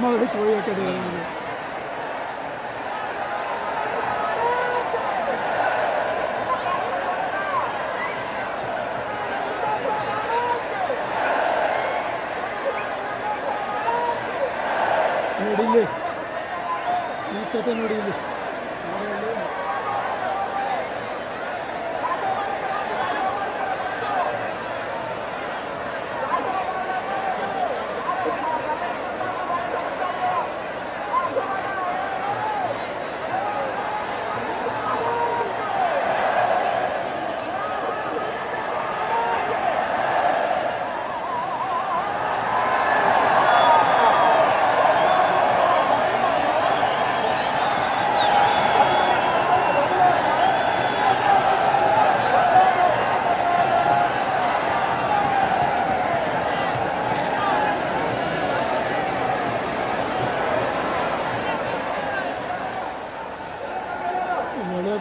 Malik William.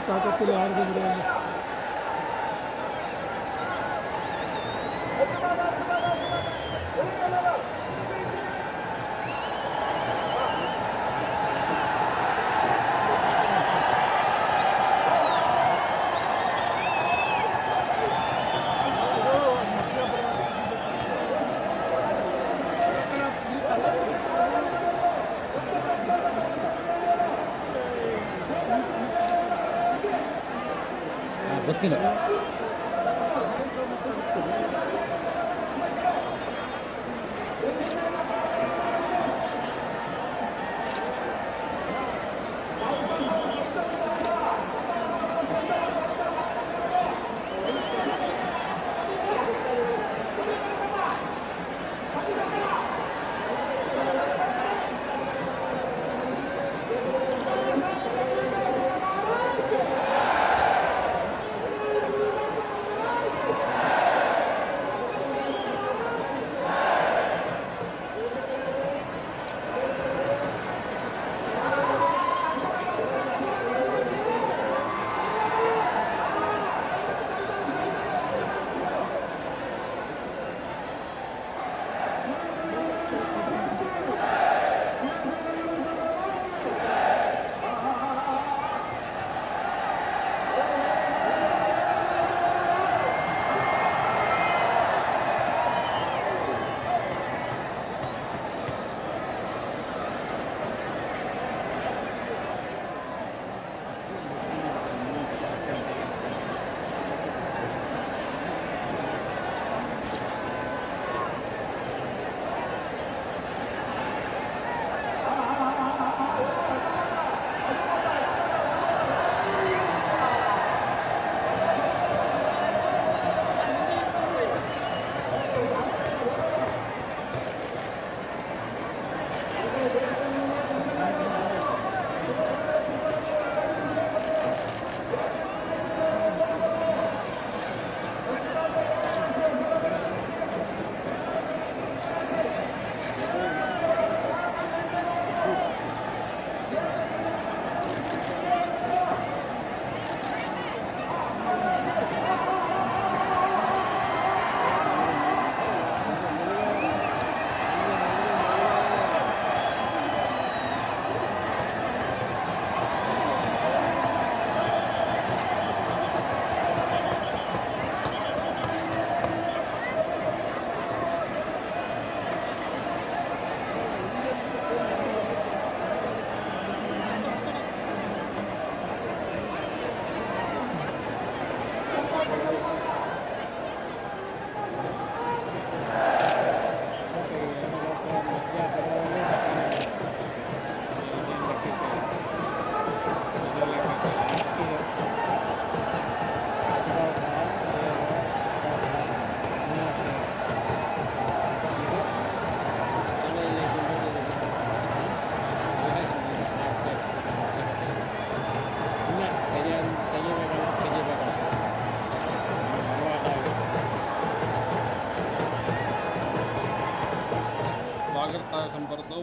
ताकत के लिए हार गुजरे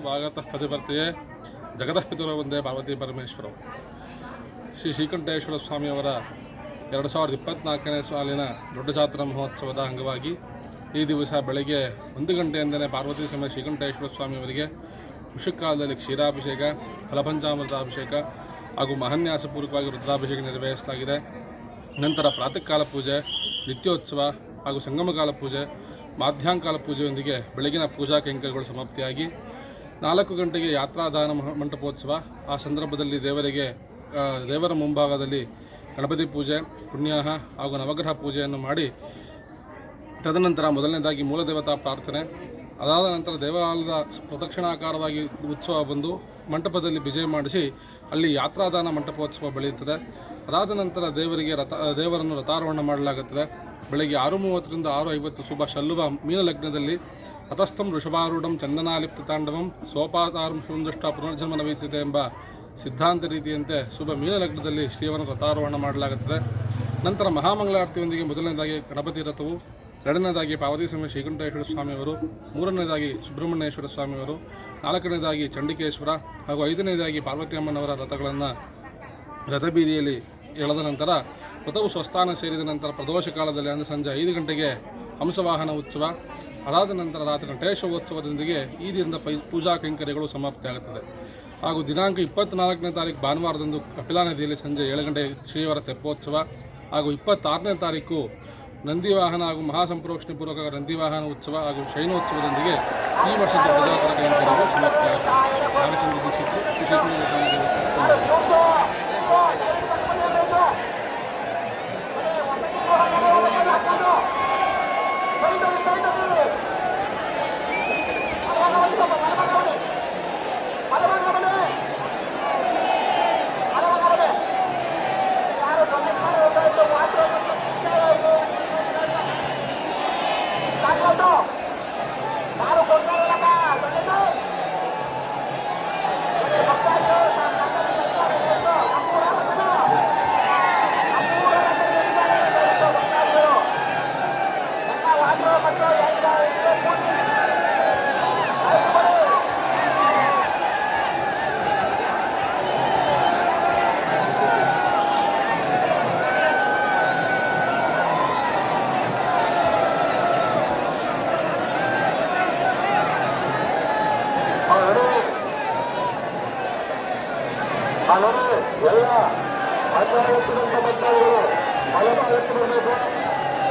ಭಾಗತಃ ಪ್ರತಿಪರ್ತಿಯೇ ಜಗತಃ ಪಿತುರ ಒಂದೇ ಪಾರ್ವತಿ ಪರಮೇಶ್ವರ. ಶ್ರೀ ಶ್ರೀಕಂಠೇಶ್ವರ ಸ್ವಾಮಿಯವರ ಎರಡು ಸಾವಿರದ ಇಪ್ಪತ್ತ್ನಾಲ್ಕನೇ ಸಾಲಿನ ದೊಡ್ಡ ಜಾತ್ರಾ ಮಹೋತ್ಸವದ ಅಂಗವಾಗಿ ಈ ದಿವಸ ಬೆಳಗ್ಗೆ ಒಂದು ಗಂಟೆಯಿಂದಲೇ ಪಾರ್ವತಿ ಸಮಯ ಶ್ರೀಕಂಠೇಶ್ವರ ಸ್ವಾಮಿಯವರಿಗೆ ಕೃಷಿಕಾಲದಲ್ಲಿ ಕ್ಷೀರಾಭಿಷೇಕ ಫಲಪಂಚಾಮೃತಾಭಿಷೇಕ ಹಾಗೂ ಮಹನ್ಯಾಸಪೂರ್ವಕವಾಗಿ ರುದ್ರಾಭಿಷೇಕ ನೆರವೇರಿಸಲಾಗಿದೆ. ನಂತರ ಪ್ರಾತಃ ಕಾಲ ಪೂಜೆ, ನಿತ್ಯೋತ್ಸವ ಹಾಗೂ ಸಂಗಮಕಾಲ ಪೂಜೆ ಮಾಧ್ಯಾಂಕಾಲ ಪೂಜೆಯೊಂದಿಗೆ ಬೆಳಗಿನ ಪೂಜಾ ಕೈಂಕರ್ಯಗಳು ಸಮಾಪ್ತಿಯಾಗಿ ನಾಲ್ಕು ಗಂಟೆಗೆ ಯಾತ್ರಾದಾನ ಮಂಟಪೋತ್ಸವ. ಆ ಸಂದರ್ಭದಲ್ಲಿ ದೇವರಿಗೆ ದೇವರ ಮುಂಭಾಗದಲ್ಲಿ ಗಣಪತಿ ಪೂಜೆ, ಪುಣ್ಯಾಹ ಹಾಗೂ ನವಗ್ರಹ ಪೂಜೆಯನ್ನು ಮಾಡಿ, ತದನಂತರ ಮೊದಲನೇದಾಗಿ ಮೂಲದೇವತಾ ಪ್ರಾರ್ಥನೆ. ಅದಾದ ನಂತರ ದೇವಾಲಯದ ಪ್ರದಕ್ಷಿಣಾಕಾರವಾಗಿ ಉತ್ಸವ ಬಂದು ಮಂಟಪದಲ್ಲಿ ವಿಜಯ ಮಾಡಿಸಿ, ಅಲ್ಲಿ ಯಾತ್ರಾದಾನ ಮಂಟಪೋತ್ಸವ ಬೆಳೆಯುತ್ತದೆ. ಅದಾದ ನಂತರ ದೇವರಿಗೆ ರಥ, ದೇವರನ್ನು ರಥಾರೋಹಣ ಮಾಡಲಾಗುತ್ತದೆ. ಬೆಳಗ್ಗೆ ಆರು ಮೂವತ್ತರಿಂದ ಆರು ಐವತ್ತು ಶುಭ ಶಲ್ಲುವ ಮೀನ ಲಗ್ನದಲ್ಲಿ ಋಷಭಾರೂಢಂ ಚಂದನಾಲಿಪ್ತ ತಾಂಡವಂ ಸೋಪಾತಾರಂ ಸುಂದೃಷ್ಟ ಪುನರ್ಜನ್ಮ ನವೀತಿದೆ ಎಂಬ ಸಿದ್ಧಾಂತ ರೀತಿಯಂತೆ ಶುಭ ಮೀನ ಲಗ್ನದಲ್ಲಿ ಶ್ರೀಯವನ ರಥಾರೋಹಣ ಮಾಡಲಾಗುತ್ತದೆ. ನಂತರ ಮಹಾಮಂಗಳಾರತಿಯೊಂದಿಗೆ ಮೊದಲನೇದಾಗಿ ಗಣಪತಿ ರಥವು, ಎರಡನೇದಾಗಿ ಪಾವತಿ ಸ್ವಾಮಿ ಶ್ರೀಕಂಠೇಶ್ವರ ಸ್ವಾಮಿಯವರು, ಮೂರನೇದಾಗಿ ಸುಬ್ರಹ್ಮಣ್ಯೇಶ್ವರ ಸ್ವಾಮಿಯವರು, ನಾಲ್ಕನೇದಾಗಿ ಚಂಡಿಕೇಶ್ವರ ಹಾಗೂ ಐದನೇದಾಗಿ ಪಾರ್ವತಿ ಅಮ್ಮನವರ ರಥಗಳನ್ನು ರಥಬೀದಿಯಲ್ಲಿ ಎಳೆದ ನಂತರ ರಥವು ಸ್ವಸ್ಥಾನ ಸೇರಿದ ನಂತರ ಪ್ರದೋಷ ಕಾಲದಲ್ಲಿ ಅಂದರೆ ಸಂಜೆ ಐದು ಗಂಟೆಗೆ ಹಂಸವಾಹನ ಉತ್ಸವ. ಅದಾದ ನಂತರ ರಾತ್ರಿ ಗಣೇಶೋತ್ಸವದೊಂದಿಗೆ ಈ ದಿನದ ಪೂಜಾ ಕೈಂಕರ್ಯಗಳು ಸಮಾಪ್ತಿಯಾಗುತ್ತದೆ ಹಾಗೂ ದಿನಾಂಕ ಇಪ್ಪತ್ತ್ನಾಲ್ಕನೇ ತಾರೀಕು ಭಾನುವಾರದಂದು ಕಪಿಲಾ ನದಿಯಲ್ಲಿ ಸಂಜೆ ಏಳು ಗಂಟೆ ಶ್ರೀವಾರ ತೆಪ್ಪೋತ್ಸವ ಹಾಗೂ ಇಪ್ಪತ್ತಾರನೇ ತಾರೀಕು ನಂದಿವಾಹನ ಹಾಗೂ ಮಹಾಸಂಪ್ರೋಕ್ಷಣೆ ಪೂರ್ವಕ ನಂದಿವಾಹನ ಉತ್ಸವ ಹಾಗೂ ಶೈನೋತ್ಸವದೊಂದಿಗೆ ಈ ವರ್ಷದ ಪ್ರಜಾಪರ ಕೈಂಕರ್ಯಗಳು ಸಮಾಪ್ತಿಯಾಗುತ್ತದೆ ರಾಮಚಂದ್ರ ದೀಕ್ಷಿತರು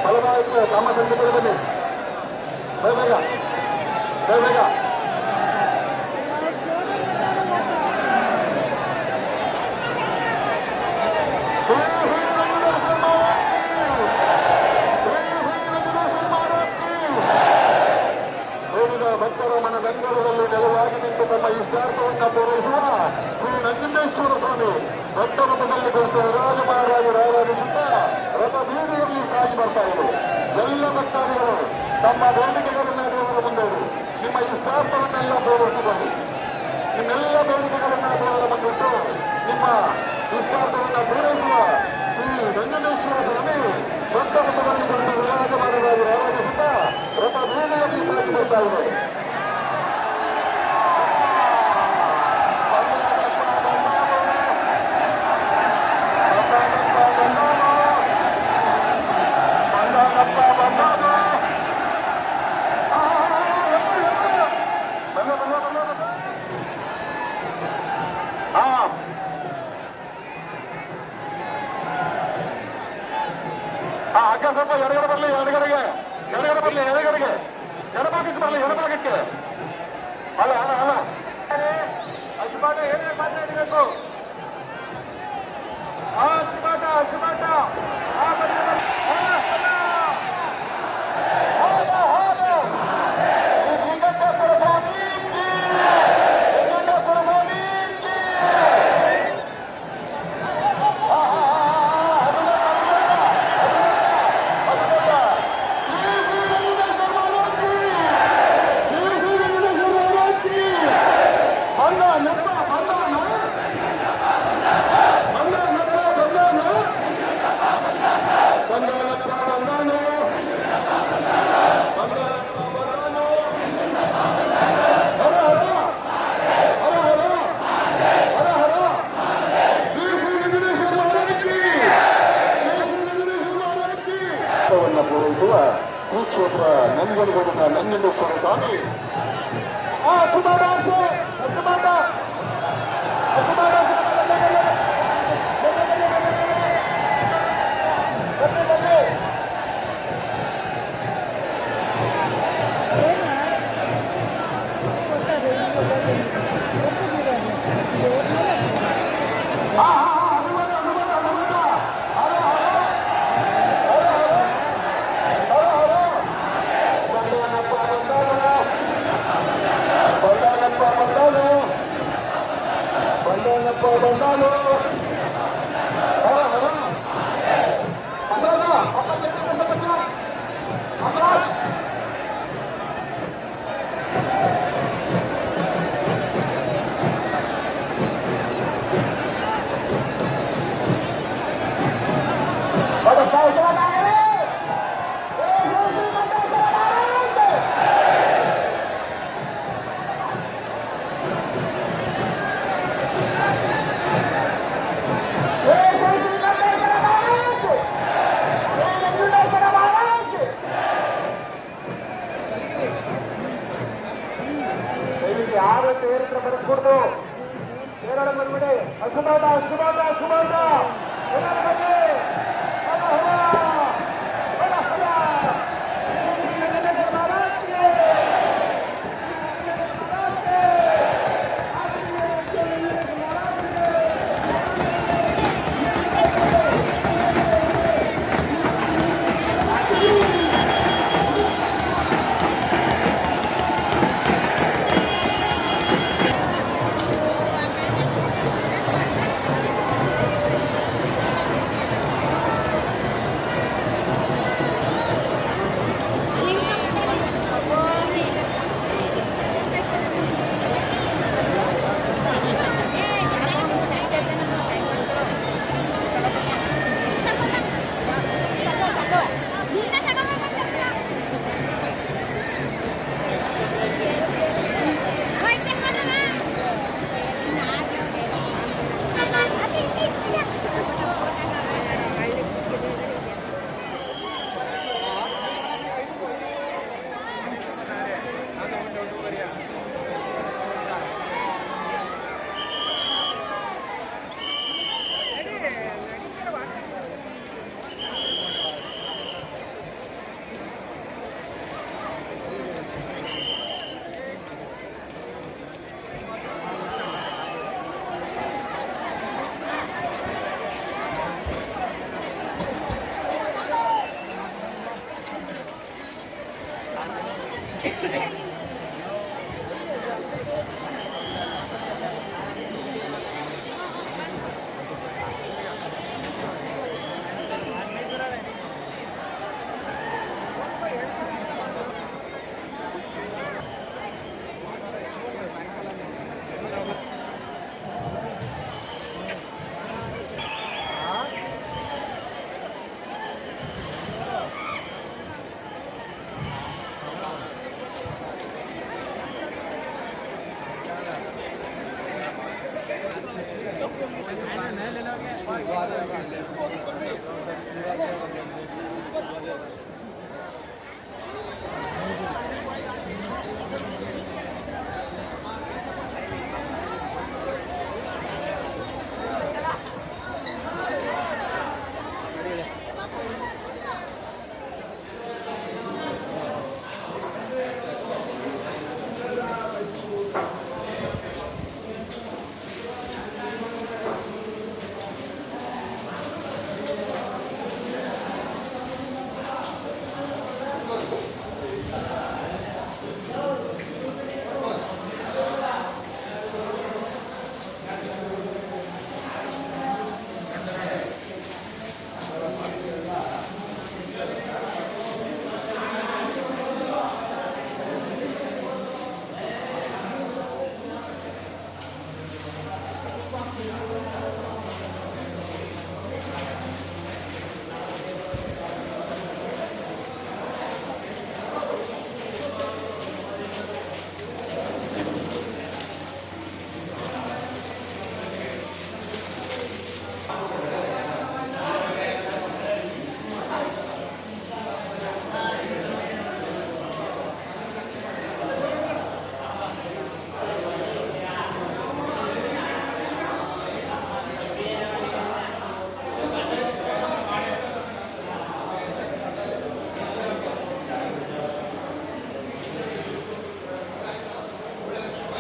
బలబాయి తమ సంగతి ಸಾಗಿ ಬರ್ತಾ ಇದೆ. ಎಲ್ಲ ಭಕ್ತಾದಿಗಳು ತಮ್ಮ ಬೇಡಿಕೆಗಳನ್ನ ದೇವರ ಮುಂದೆ ನಿಮ್ಮ ಇಷ್ಟಾರ್ಥವನ್ನೆಲ್ಲ ಪೂರೈಸಿಕೊಳ್ಳಿ ನಿಮ್ಮೆಲ್ಲ ಬೇಡಿಕೆಗಳನ್ನ ದೇವರ ಮುಂದಿಟ್ಟು ನಿಮ್ಮ ಇಷ್ಟಾರ್ಥವನ್ನ ಪೂರೈಸುವ ಈ ನಂಜುಂಡೇಶ್ವರ ಸ್ವಾಮಿ ದೊಡ್ಡ ಮಟ್ಟದಲ್ಲಿ ಬಂದು ವಿರಾಜಮಾನರಾಗಿ ಆರಾಧಿಸುತ್ತಾ ರಥ ಬೀದಿಯಲ್ಲಿ ಸಾಗಿ ಬರ್ತಾ ಇದೆ 네, 아, 수고하다, 수고하다, 수고하다! 대단히 화이팅!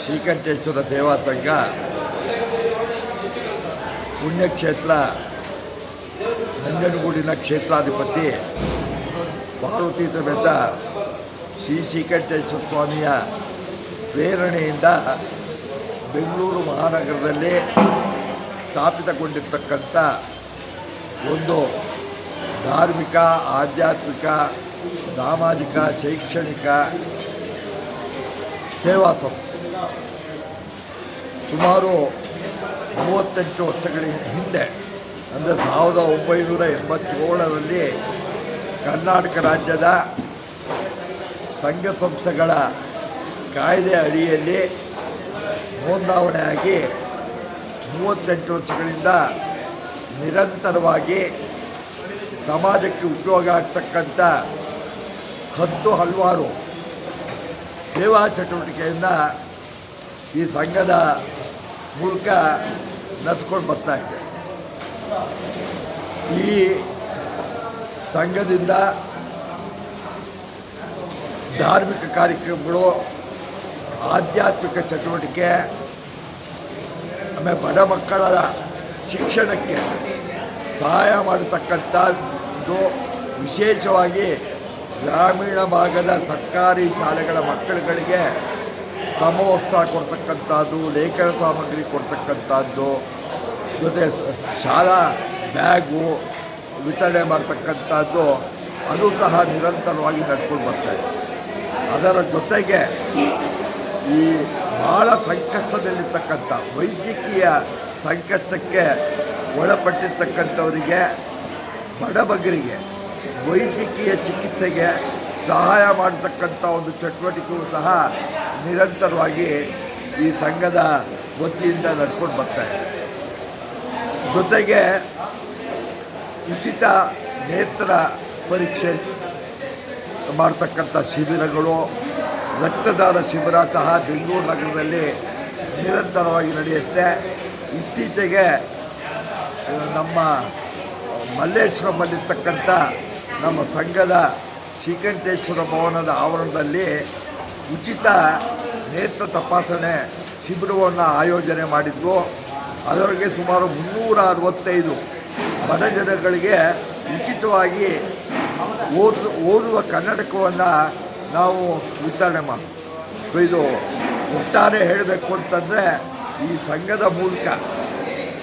ಶ್ರೀಕಂಠೇಶ್ವರ ದೇವಸಂಘ ಪುಣ್ಯಕ್ಷೇತ್ರ ನಂಜನಗೂಡಿನ ಕ್ಷೇತ್ರಾಧಿಪತಿ ಪಾರ್ವತಿ ಸಮೇತ ಶ್ರೀ ಶ್ರೀಕಂಠೇಶ್ವರ ಸ್ವಾಮಿಯ ಪ್ರೇರಣೆಯಿಂದ ಬೆಂಗಳೂರು ಮಹಾನಗರದಲ್ಲಿ ಸ್ಥಾಪಿತಗೊಂಡಿರ್ತಕ್ಕಂಥ ಒಂದು ಧಾರ್ಮಿಕ, ಆಧ್ಯಾತ್ಮಿಕ, ಸಾಮಾಜಿಕ, ಶೈಕ್ಷಣಿಕ ಸೇವಾ ಸಂಸ್ಥೆ. ಸುಮಾರು ಮೂವತ್ತೆಂಟು ವರ್ಷಗಳ ಹಿಂದೆ, ಅಂದರೆ ಸಾವಿರದ ಒಂಬೈನೂರ ಎಂಬತ್ತೇಳರಲ್ಲಿ ಕರ್ನಾಟಕ ರಾಜ್ಯದ ಸಂಘ ಸಂಸ್ಥೆಗಳ ಕಾಯ್ದೆ ಅಡಿಯಲ್ಲಿ ನೋಂದಾವಣೆಯಾಗಿ ಮೂವತ್ತೆಂಟು ವರ್ಷಗಳಿಂದ ನಿರಂತರವಾಗಿ ಸಮಾಜಕ್ಕೆ ಉಪಯೋಗ ಆಗ್ತಕ್ಕಂಥ ಹತ್ತು ಹಲವಾರು ಸೇವಾ ಚಟುವಟಿಕೆಯನ್ನು ಈ ಸಂಘದ ಮೂಲಕ ನಡೆಸ್ಕೊಂಡು ಬರ್ತಾ ಇದೆ ಈ ಸಂಘದಿಂದ ಧಾರ್ಮಿಕ ಕಾರ್ಯಕ್ರಮಗಳು, ಆಧ್ಯಾತ್ಮಿಕ ಚಟುವಟಿಕೆ, ಆಮೇಲೆ ಬಡ ಮಕ್ಕಳ ಶಿಕ್ಷಣಕ್ಕೆ ಸಹಾಯ ಮಾಡತಕ್ಕಂಥದ್ದು ವಿಶೇಷವಾಗಿ ಗ್ರಾಮೀಣ ಭಾಗದ ಸರ್ಕಾರಿ ಶಾಲೆಗಳ ಮಕ್ಕಳುಗಳಿಗೆ ಸಮವಸ್ತ್ರ ಕೊಡ್ತಕ್ಕಂಥದ್ದು, ಲೇಖನ ಸಾಮಗ್ರಿ ಕೊಡ್ತಕ್ಕಂಥದ್ದು, ಜೊತೆ ಶಾಲಾ ಬ್ಯಾಗು ವಿತರಣೆ ಮಾಡ್ತಕ್ಕಂಥದ್ದು, ಅದು ಸಹ ನಿರಂತರವಾಗಿ ನಡ್ಕೊಂಡು ಇದೆ. ಅದರ ಜೊತೆಗೆ ಈ ಭಾಳ ಸಂಕಷ್ಟದಲ್ಲಿರ್ತಕ್ಕಂಥ, ವೈದ್ಯಕೀಯ ಸಂಕಷ್ಟಕ್ಕೆ ಒಳಪಟ್ಟಿರ್ತಕ್ಕಂಥವರಿಗೆ ಬಡಬಗರಿಗೆ ವೈದ್ಯಕೀಯ ಚಿಕಿತ್ಸೆಗೆ ಸಹಾಯ ಮಾಡತಕ್ಕಂಥ ಒಂದು ಚಟುವಟಿಕೆಯೂ ಸಹ ನಿರಂತರವಾಗಿ ಈ ಸಂಘದ ವತಿಯಿಂದ ನಡ್ಕೊಂಡು ಬರ್ತಾ ಇದೆ. ಜೊತೆಗೆ ಉಚಿತ ನೇತ್ರ ಪರೀಕ್ಷೆ ಮಾಡ್ತಕ್ಕಂಥ ಶಿಬಿರಗಳು, ರಕ್ತದಾನ ಶಿಬಿರ ಸಹ ಬೆಂಗಳೂರು ನಗರದಲ್ಲಿ ನಿರಂತರವಾಗಿ ನಡೆಯುತ್ತೆ. ಇತ್ತೀಚೆಗೆ ನಮ್ಮ ಮಲ್ಲೇಶ್ವರಮಲ್ಲಿರ್ತಕ್ಕಂಥ ನಮ್ಮ ಸಂಘದ ಶ್ರೀಕಂಠೇಶ್ವರ ಭವನದ ಆವರಣದಲ್ಲಿ ಉಚಿತ ನೇತ್ರ ತಪಾಸಣೆ ಶಿಬಿರವನ್ನು ಆಯೋಜನೆ ಮಾಡಿದ್ವು. ಅದರೊಳಗೆ ಸುಮಾರು ಮುನ್ನೂರ ಅರವತ್ತೈದು ಬಡ ಜನಗಳಿಗೆ ಉಚಿತವಾಗಿ ಓದು, ಓದುವ ಕನ್ನಡಕವನ್ನು ನಾವು ವಿತರಣೆ ಮಾಡಿ ಇದು ಒಟ್ಟಾರೆ ಹೇಳಬೇಕು ಅಂತಂದರೆ ಈ ಸಂಘದ ಮೂಲಕ,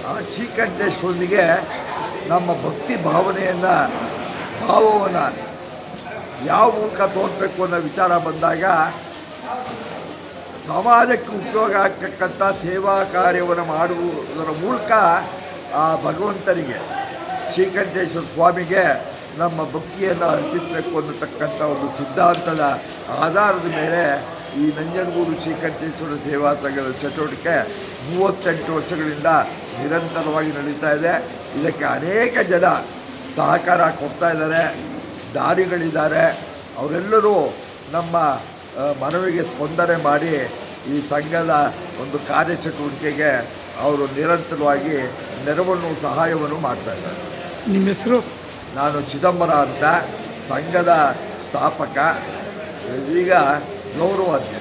ಆ ಶ್ರೀಕಂಠೇಶ್ವರನಿಗೆ ನಮ್ಮ ಭಕ್ತಿ ಭಾವನೆಯನ್ನು, ಭಾವವನ್ನು ಯಾವ ಮೂಲಕ ತೋರಿಸ್ಬೇಕು ಅನ್ನೋ ವಿಚಾರ ಬಂದಾಗ ಸಮಾಜಕ್ಕೆ ಉಪಯೋಗ ಆಗ್ತಕ್ಕಂಥ ಸೇವಾ ಕಾರ್ಯವನ್ನು ಮಾಡುವುದರ ಮೂಲಕ ಆ ಭಗವಂತನಿಗೆ ಶ್ರೀಕಂಠೇಶ್ವರ ಸ್ವಾಮಿಗೆ ನಮ್ಮ ಭಕ್ತಿಯನ್ನು ಅರ್ಪಿಸಬೇಕು ಅನ್ನತಕ್ಕಂಥ ಒಂದು ಸಿದ್ಧಾಂತದ ಆಧಾರದ ಮೇಲೆ ಈ ನಂಜನಗೂರು ಶ್ರೀಕಂಠೇಶ್ವರ ಸಂಘದ ಚಟುವಟಿಕೆ ಮೂವತ್ತೆಂಟು ವರ್ಷಗಳಿಂದ ನಿರಂತರವಾಗಿ ನಡೀತಾ ಇದೆ. ಇದಕ್ಕೆ ಅನೇಕ ಜನ ಸಹಕಾರ ಕೊಡ್ತಾ ಇದ್ದಾರೆ, ದಾರಿಗಳಿದ್ದಾರೆ. ಅವರೆಲ್ಲರೂ ನಮ್ಮ ಮನವಿಗೆ ಸ್ಪಂದನೆ ಮಾಡಿ ಈ ಸಂಘದ ಒಂದು ಕಾರ್ಯಚಟುವಟಿಕೆಗೆ ಅವರು ನಿರಂತರವಾಗಿ ನೆರವನ್ನು ಸಹಾಯವನ್ನು ಮಾಡ್ತಾ ಇದ್ದಾರೆ. ನಿಮ್ಮ ಹೆಸರು? ನಾನು ಚಿದಂಬರ ಅಂತ ಸಂಘದ ಸ್ಥಾಪಕ ಈಗ ಗೌರವಾಧ್ಯ